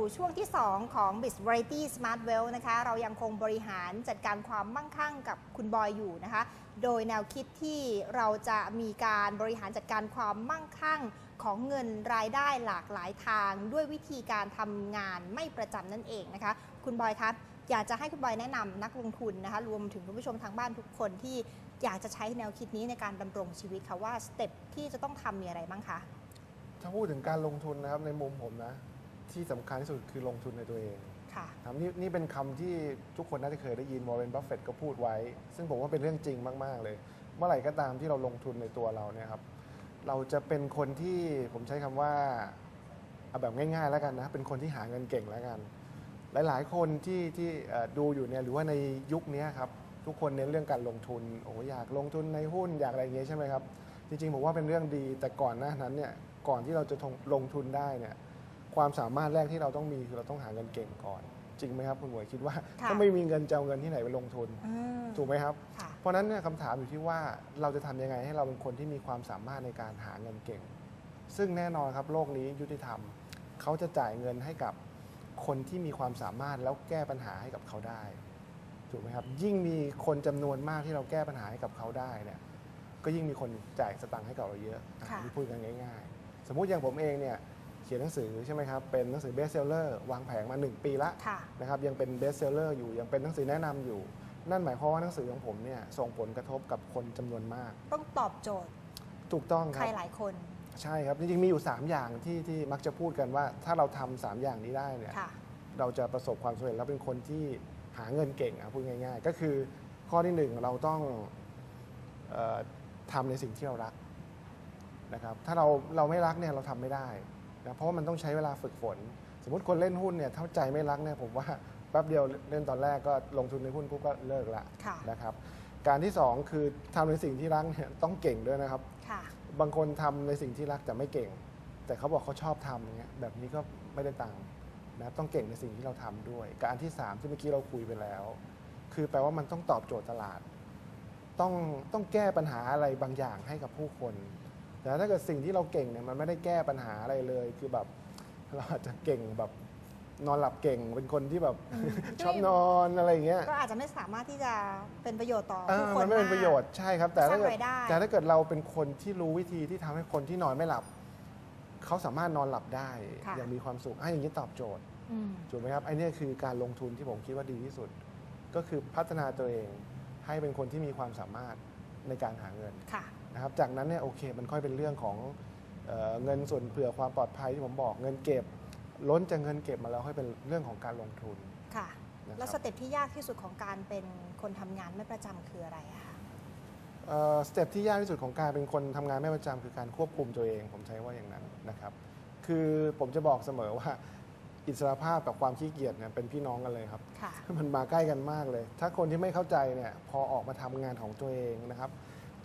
สู่ช่วงที่ 2 ของ b i z Variety Smart Well นะคะ เรายังคงบริหารจัดการความมั่งคั่งกับคุณบอยอยู่นะคะ โดยแนวคิดที่เราจะมีการบริหารจัดการความมั่งคั่งของเงินรายได้หลากหลายทาง ด้วยวิธีการทำงานไม่ประจำนั่นเองนะคะ คุณบอยครับอยากจะให้คุณบอยแนะนำนักลงทุนนะคะ รวมถึงคุณผู้ชมทางบ้านทุกคนที่อยากจะใช้แนวคิดนี้ในการดำรงชีวิตค่ะว่าสเต็ปที่จะต้องทำมีอะไรบ้างคะถ้าพูดถึงการลงทุนนะครับในมุมผมนะ ที่สำคัญที่สุดคือลงทุนในตัวเองค่ะ ครับนี่นี่เป็นคำที่ทุกคนน่าจะเคยได้ยินวอร์เรนบัฟเฟตก็พูดไว้ ซึ่งผมว่าเป็นเรื่องจริงมาก ๆ เลย เมื่อไหร่ก็ตามที่เราลงทุนในตัวเราเนี่ยครับเราจะเป็นคนที่ผมใช้คำว่าเอาแบบง่าย ๆ แล้วกันนะเป็นคนที่หาเงินเก่งแล้วกัน หลายๆ คนที่ที่เอ่อดูอยู่เนี่ยหรือว่าในยุคนี้ครับทุกคนเน้นเรื่องการลงทุนโอ้อยากลงทุนในหุ้นอยากอะไรอย่างเงี้ยใช่ไหมครับจริงๆผมว่าเป็นเรื่องดีแต่ก่อนหน้านั้นเนี่ยก่อนที่เราจะทงลงทุนได้เนี่ย ความสามารถแรกที่เราต้องมีคือเราต้องหาเงินเก่งก่อน จริงไหมครับคุณหมวยคิดว่าค่ะถ้าไม่มีเงินจะเอาเงินที่ไหนไปลงทุนอืมถูกไหมครับค่ะเพราะฉะนั้นเนี่ยคำถามอยู่ที่ว่าเราจะทำยังไงให้เราเป็นคนที่มีความสามารถในการหาเงินเก่ง ซึ่งแน่นอนครับโลกนี้ยุติธรรมเขาจะจ่ายเงินให้กับคนที่มีความสามารถแล้วแก้ปัญหาให้กับเขาได้ถูกไหมครับยิ่งมีคนจำนวนมากที่เราแก้ปัญหาให้กับเขาได้เนี่ยก็ยิ่งมีคนจ่ายสตังค์ให้กับเราเยอะอะค่ะนี่พูดกันง่าย ๆ สมมุติอย่างผมเองเนี่ยเขียนหนังสือใช่ไหมครับเป็นหนังสือเบสเซลเลอร์วางแผงมา 1 ปีละค่ะนะครับยังเป็นเบสเซลเลอร์อยู่ยังเป็นหนังสือแนะนำอยู่ นั่นหมายความว่าหนังสือของผมเนี่ยส่งผลกระทบกับคนจำนวนมาก ต้องตอบโจทย์ ถูกต้องคใครัรบหลายคน ใช่ครับจริงๆมีอยู่ 3 อย่างที่ที่มักจะพูดกันว่า ถ้าเราทำสามอย่างนี้ได้เนี่ยค่ะเราจะประสบความสำเร็จแล้วเป็นคนที่หาเงินเก่งอะพูดง่าย ๆ ก็คือข้อที่หนึ่งเราต้องเออทำในสิ่งที่เรารักนะครับถ้าเราเราไม่รักเนี่ยเราทำไม่ได้ นะเพราะว่ามันต้องใช้เวลาฝึกฝน สมมติคนเล่นหุ้นเนี่ยถ้าใจไม่รักเนี่ยผมว่าแป๊บเดียวเล่นตอนแรกก็ลงทุนในหุ้นปุ๊บก็เลิกละค่ะนะครับการที่สองคือทำในสิ่งที่รักเนี่ยต้องเก่งด้วยนะครับค่ะบางคนทำในสิ่งที่รักแต่ไม่เก่ง แต่เขาบอกเขาชอบทำอย่างเงี้ยแบบนี้ก็ไม่ได้ตังค์นะครับต้องเก่งในสิ่งที่เราทำด้วยกับอันที่สามที่เมื่อกี้เราคุยไปแล้ว คือแปลว่ามันต้องตอบโจทย์ตลาด ต้องต้องแก้ปัญหาอะไรบางอย่างให้กับผู้คน แต่ถ้าเกิดสิ่งที่เราเก่งเนี่ยมันไม่ได้แก้ปัญหาอะไรเลย คือแบบเราอาจจะเก่งแบบนอนหลับเก่งเป็นคนที่แบบอืมชอบนอนอะไรอย่างเงี้ยก็อาจจะไม่สามารถที่จะเป็นประโยชน์ต่ออ่าผู้คนมันไม่เป็นากประโยชน์ใช่ครับ แต่ถ้าเกิดสร้างรายได้แต่ถ้าเกิดเราเป็นคนที่รู้วิธีที่ทำให้คนที่นอนไม่หลับเขาสามารถนอนหลับได้ค่ะอย่างมีความสุขอะอย่างนี้ตอบโจทย์อืมถูกไหมครับไอ้เนี่ยคือการลงทุนที่ผมคิดว่าดีที่สุด ก็คือพัฒนาตัวเองให้เป็นคนที่มีความสามารถในการหาเงินค่ะ นะครับจากนั้นเนี่ยโอเคมันค่อยเป็นเรื่องของเออเงินส่วนเผื่อความปลอดภัยที่ผมบอกเงินเก็บ ล้นจากเงินเก็บมาแล้วค่อยเป็นเรื่องของการลงทุน ค่ะ นะครับ แล้วสเต็ปที่ยากที่สุดของการเป็นคนทำงานไม่ประจำคืออะไรอะคะเอ่อสเต็ปที่ยากที่สุดของการเป็นคนทำงานไม่ประจำคือการควบคุมตัวเอง ผมใช้ว่าอย่างนั้นนะครับ คือผมจะบอกเสมอว่าอิสรภาพกับความขี้เกียจเนี่ยเป็นพี่น้องกันเลยครับ ค่ะ มันมาใกล้กันมากเลย ถ้าคนที่ไม่เข้าใจเนี่ยพอออกมาทำงานของตัวเองนะครับ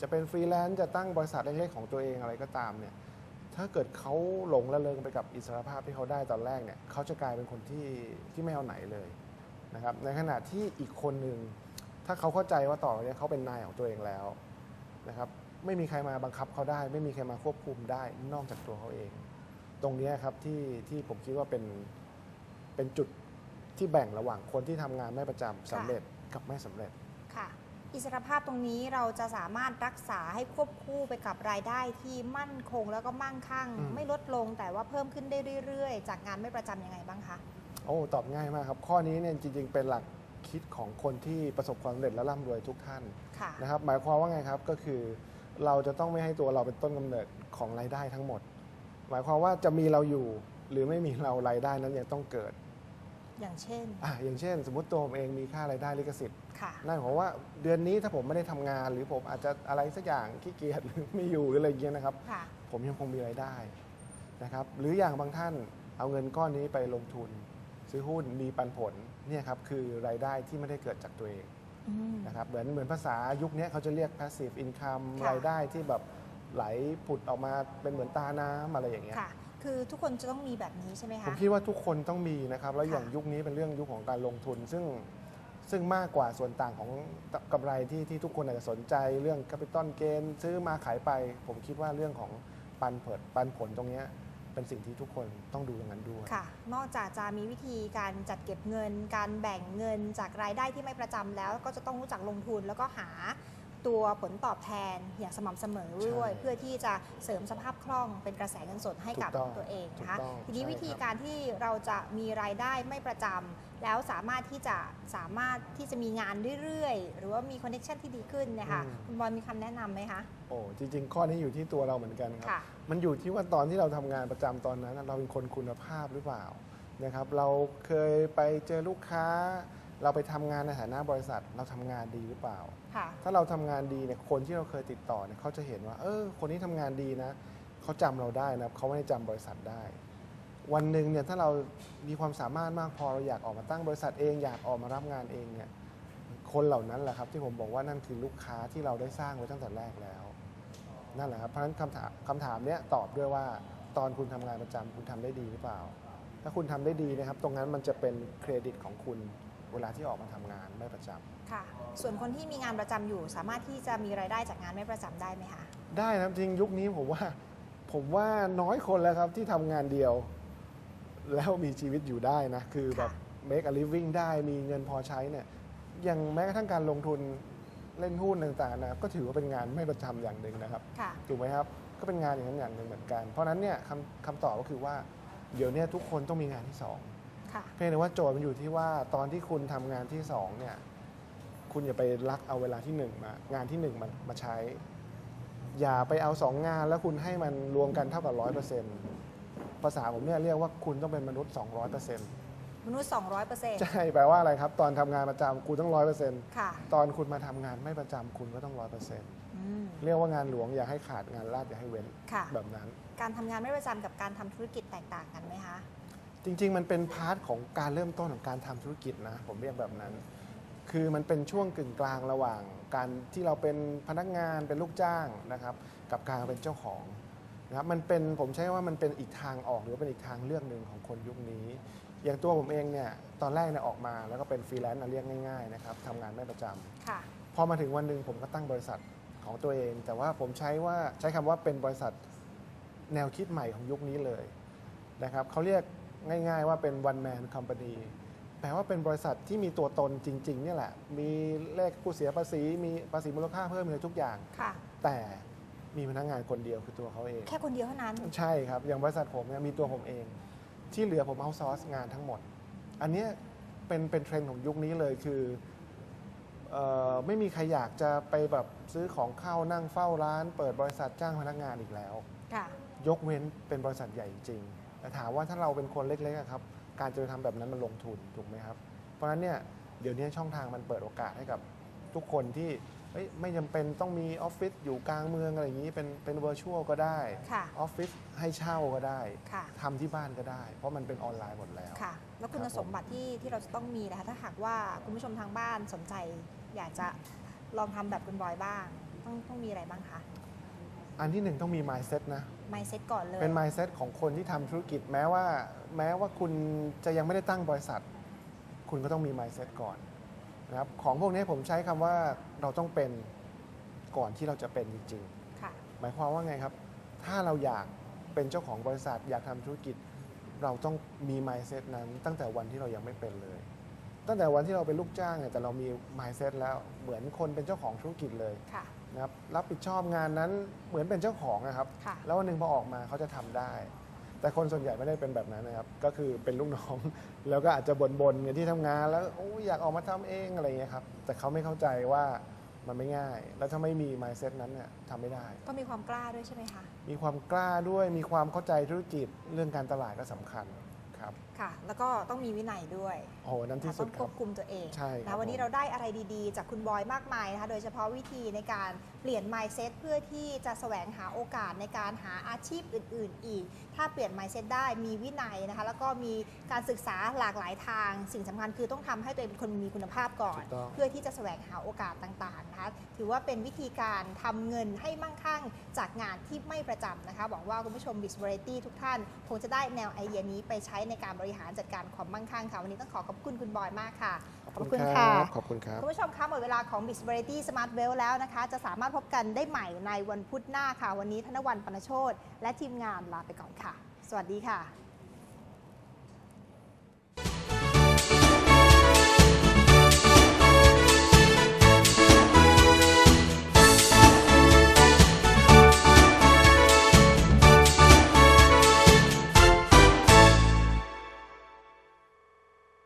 จะเป็นฟรีแลนซ์จะตั้งบริษัทเล็กๆของตัวเองอะไรก็ตามเนี่ยถ้าเกิดเขาหลงระเริงไปกับอิสรภาพที่เขาได้ตอนแรกเนี่ยเขาจะกลายเป็นคนที่ที่ไม่เอาไหนเลยนะครับในขณะที่อีกคนหนึ่งถ้าเขาเข้าใจว่าต่อไปเนี้เขาเป็นนายของตัวเองแล้วนะครับไม่มีใครมาบังคับเขาได้ ไม่มีใครมาควบคุมได้นอกจากตัวเขาเอง ตรงนี้ครับที่ที่ผมคิดว่าเป็นเป็นจุดที่แบ่งระหว่างคนที่ทำงานไม่ประจำสำเร็จกับไม่สำเร็จค่ะ อิสรภาพตรงนี้เราจะสามารถรักษาให้ควบคู่ไปกับรายได้ที่มั่นคงแล้วก็มั่งคั่งอืมไม่ลดลงแต่ว่าเพิ่มขึ้นได้เรื่อยๆ จากงานไม่ประจำยังไงบ้างคะโอ้ตอบง่ายมากครับ ข้อนี้เนี่ยจริง ๆ เป็นหลักคิดของคนที่ประสบความสำเร็จและร่ำรวยทุกท่านค่ะนะครับ หมายความว่าไงครับก็คือ เราจะต้องไม่ให้ตัวเราเป็นต้นกำเนิดของรายได้ทั้งหมด หมายความว่าจะมีเราอยู่หรือไม่มีเรารายได้นั้นยังต้องเกิด อย่างเช่นอะอย่างเช่น สมมติตัวผมเองมีค่ารายได้ลิขสิทธิ์ค่ะ นั่นหมายความว่าเดือนนี้ถ้าผมไม่ได้ทำงาน หรือผมอาจจะอะไรสักอย่างขี้เกียจหรือไม่อยู่หรืออะไรอย่างเงี้ยนะครับ ค่ะ ผมยังคงมีรายได้นะครับ หรืออย่างบางท่านเอาเงินก้อนนี้ไปลงทุน ซื้อหุ้นมีปันผลเนี่ยครับคือรายได้ที่ไม่ได้เกิดจากตัวเองอืม นะครับเหมือนเหมือนภาษายุคนี้เขาจะเรียก passive income ค่ะ รายได้ที่แบบไหลผุดออกมาเป็นเหมือนตาน้ำอะไรอย่างเงี้ย ค่ะ คือทุกคนจะต้องมีแบบนี้ใช่ไหมผมคะคิดว่าทุกคนต้องมีนะครับ แล้วค่ะอย่างยุคนี้เป็นเรื่องยุคของการลงทุน ซึ่งซึ่งมากกว่าส่วนต่างของกำไรที่ที่ทุกคนอาจจะสนใจเรื่อง capital gain ซื้อมาขายไป ผมคิดว่าเรื่องของปันเผิดปันผลตรงเนี้ยเป็นสิ่งที่ทุกคนต้องดูอย่างนั้นด้วย ค่ะ นอกจากจะมีวิธีการจัดเก็บเงิน การแบ่งเงินจากรายได้ที่ไม่ประจำแล้วก็จะต้องรู้จักลงทุนแล้วก็หา ตัวผลตอบแทนอย่างสม่ำเสมอด้วยใช่เพื่อที่จะเสริมสภาพคล่องเป็นกระแสเงินสดให้กับถูกต้องตัวเองนะคะถูกต้องทีนี้ใช่วิธีครับการที่เราจะมีรายได้ไม่ประจำแล้วสามารถที่จะสามารถที่จะมีงานเรื่อยๆ หรือว่ามีคอนเน t ชันที่ดีขึ้นเนยคะคุณบอลมีคำแนะนำไหมคะโอ้จริง ๆ ข้อนี้อยู่ที่ตัวเราเหมือนกันครับค่ะมันอยู่ที่ว่าตอนที่เราทำงานประจำตอนนั้น เราเป็นคนคุณภาพหรือเปล่านะครับเราเคยไปเจอลูกค้า เราไปทำงานในฐานะบริษัทเราทำงานดีหรือเปล่าค่ะถ้าเราทำงานดีเนี่ยคนที่เราเคยติดต่อเนี่ยเขาจะเห็นว่า เออ คนนี้ทำงานดีนะเขาจำเราได้นะเขาไม่ได้จำบริษัทได้ วันหนึ่งเนี่ยถ้าเรามีความสามารถมากพอเราอยากออกมาตั้งบริษัทเองอยากออกมารับงานเองเนี่ยคนเหล่านั้นแหละครับที่ผมบอกว่านั่นคือลูกค้าที่เราได้สร้างไว้ตั้งแต่แรกแล้วนั่นแหละครับเพราะฉะนั้นคำถามคำถามเนี้ยตอบด้วยว่าตอนคุณทำงานประจำคุณทำได้ดีหรือเปล่า ถ้าคุณทำได้ดีนะครับ ตรงนั้นมันจะเป็นเครดิตของคุณ เวลาที่ออกมาทำงานไม่ประจำค่ะ ส่วนคนที่มีงานประจำอยู่ สามารถที่จะมีรายได้จากงานไม่ประจำได้ไหมคะ ได้นะครับจริงยุคนี้ผมว่า ผมว่าน้อยคนแล้วครับที่ทำงานเดียว แล้วมีชีวิตอยู่ได้นะ คือแบบ ค่ะ make a living ได้มีเงินพอใช้เนี่ยอย่างแม้กระทั่งการลงทุนเล่นหุ้นต่างๆนะก็ถือว่าเป็นงานไม่ประจำอย่างหนึ่งนะครับ ค่ะ ถูกไหมครับ ก็เป็นงานอย่างนั้นอย่างหนึ่งเหมือนกัน เพราะฉะนั้นเนี่ยคำคำตอบก็คือว่า เดี๋ยวเนี้ทุกคนต้องมีงานที่สอง ค่ะ เพียงแต่ว่าโจทย์มันอยู่ที่ว่าตอนที่คุณทำงานที่สองเนี่ย คุณอย่าไปรักเอาเวลาที่หนึ่งมางานที่หนึ่งมันมาใช้ อย่าไปเอาสองงานแล้วคุณให้มันรวมกันเท่ากับร้อยเปอร์เซ็นต์ภาษาผมเนี่ยเรียกว่าคุณต้องเป็นมนุษย์200เปอร์เซ็นต์มนุษย์200%ใช่แปลว่าอะไรครับ ตอนทำงานประจำคุณต้องร้อยเปอร์เซ็นต์ค่ะตอนคุณมาทำงานไม่ประจำคุณก็ต้องร้อยเปอร์เซ็นต์อืมเรียกว่างานหลวงอย่าให้ขาดงานลาดอย่าให้เว้นค่ะ แบบนั้น การทำงานไม่ประจำกับการทำธุรกิจแตกต่างกันไหมคะ จริง ๆ มันเป็นพาร์ทของการเริ่มต้นของการทำธุรกิจนะ ผมเรียกแบบนั้น คือมันเป็นช่วงกึ่งกลางระหว่าง การที่เราเป็นพนักงานเป็นลูกจ้างนะครับ กับการเป็นเจ้าของนะครับมันเป็นผมใช้ว่ามันเป็นอีกทางออกหรือว่าเป็นอีกทางเลือกหนึ่งของคนยุคนี้ อย่างตัวผมเองเนี่ยตอนแรกเนี่ยออกมาแล้วก็เป็นฟรีแลนซ์นะเรียกง่ายๆนะครับทำงานไม่ประจำ ค่ะ พอมาถึงวันหนึ่งผมก็ตั้งบริษัทของตัวเอง แต่ว่าผมใช้ว่าใช้คำว่าเป็นบริษัทแนวคิดใหม่ของยุคนี้เลยนะครับเขาเรียก ง่าย ๆ ว่าเป็น one man company แปลว่าเป็นบริษัทที่มีตัวตนจริงๆเนี่ยแหละ มีเลขผู้เสียภาษี มีภาษีมูลค่าเพิ่มมีอะไรทุกอย่าง ค่ะ แต่มีพนักงานคนเดียวคือตัวเขาเอง แค่คนเดียวเท่านั้น ใช่ครับ อย่างบริษัทผมเนี่ยมีตัวผมเอง ที่เหลือผมเอาซอร์สงานทั้งหมด อันเนี้ยเป็นเป็นเทรนด์ของยุคนี้เลยคือเออไม่มีใครอยากจะไปแบบซื้อของเข้านั่งเฝ้าร้าน เปิดบริษัทจ้างพนักงานอีกแล้ว ค่ะ ยกเว้นเป็นบริษัทใหญ่จริงๆ แต่ถามว่าถ้าเราเป็นคนเล็กๆอะครับ การจะไปทำแบบนั้นมันลงทุนถูกไหมครับ เพราะฉะนั้นเนี่ยเดี๋ยวนี้ช่องทางมันเปิดโอกาสให้กับทุกคนที่เอ้ยไม่จำเป็นต้องมีออฟฟิศอยู่กลางเมืองอะไรอย่างนี้เป็นเป็นเวอร์ชวลก็ได้ค่ะออฟฟิศให้เช่าก็ได้ค่ะ ทำที่บ้านก็ได้ เพราะมันเป็นออนไลน์หมดแล้ว ค่ะ แล้วคุณครับผม สมบัติที่ที่เราจะต้องมีนะคะ ถ้าหากว่าคุณผู้ชมทางบ้านสนใจ อยากจะลองทำแบบคุณบอยบ้าง ต้องต้องมีอะไรบ้างคะ อันที่หนึ่งต้องมี mindset นะ mindset ก่อนเลย เป็น mindset ของคนที่ทำธุรกิจแม้ว่า แม้ว่าคุณจะยังไม่ได้ตั้งบริษัท คุณก็ต้องมี mindset ก่อนนะครับของพวกนี้ผมใช้คำว่าเราต้องเป็นก่อนที่เราจะเป็นจริงค่ะๆหมายความว่าไงครับ ถ้าเราอยากเป็นเจ้าของบริษัท อยากทำธุรกิจ เราต้องมี mindset นั้นตั้งแต่วันที่เรายังไม่เป็นเลย ตั้งแต่วันที่เราเป็นลูกจ้างเนี่ยแต่เรามี mindset แล้วเหมือนคนเป็นเจ้าของธุรกิจเลยค่ะ นะครับรับผิดชอบงานนั้นเหมือนเป็นเจ้าของนะครับ ค่ะ แล้ววันหนึ่งพอออกมาเขาจะทำได้ แต่คนส่วนใหญ่ไม่ได้เป็นแบบนั้นนะครับ ก็คือเป็นลูกน้อง แล้วก็อาจจะบ่นๆกันที่ทำงาน แล้วโอ้ยอยากออกมาทำเองอะไรอย่างเงี้ยครับแต่เขาไม่เข้าใจว่ามันไม่ง่าย แล้วถ้าไม่มี mindset นั้นเนี่ยทำไม่ได้ต้องมีความกล้าด้วยใช่ไหมคะ มีความกล้าด้วยมีความเข้าใจธุรกิจเรื่องการตลาดก็สำคัญ ครับค่ะ แล้วก็ต้องมีวินัยด้วยโอ้โหนั้นที่สุต้ดองคครัวบ บคุมตัวเองใช่ครับนะวันนี้ผม เราได้อะไรดีๆ จากคุณบอยมากมายนะคะโดยเฉพาะวิธีในการเปลี่ยน mindset เพื่อที่จะแสวงหาโอกาสในการหาอาชีพอื่น ๆ อีก ถ้าเปลี่ยน mindset ได้มีวินัยนะคะแล้วก็มีการศึกษาหลากหลายทาง สิ่งสำคัญคือต้องทำให้ตัวเองเป็นคนมีคุณภาพก่อน ถูกต้อง เพื่อที่จะแสวงหาโอกาสต่างๆนะคะถือว่าเป็นวิธีการทำเงินให้มั่งคั่งจากงานที่ไม่ประจำนะคะหวังว่าคุณผู้ชม b i z Variety ทุกท่าน คงจะได้แนวไอเดียนี้ไปใช้ในการบริหารจัดการความมั่งคั่งค่ะ วันนี้ต้องขอขอบคุณคุณบอยมากค่ะ ขอบคุณคค่ะรับขอบคุณครับ คุณผู้ชมคะหมดเวลาของ b i z Variety Smart w e l l แล้วนะคะ จะสามารถพบกันได้ใหม่ในวันพุธหน้าค่ะ วันนี้ธนวันปนโชตและทีมงานลาไปก่อนค่ะ สวัสดีค่ะ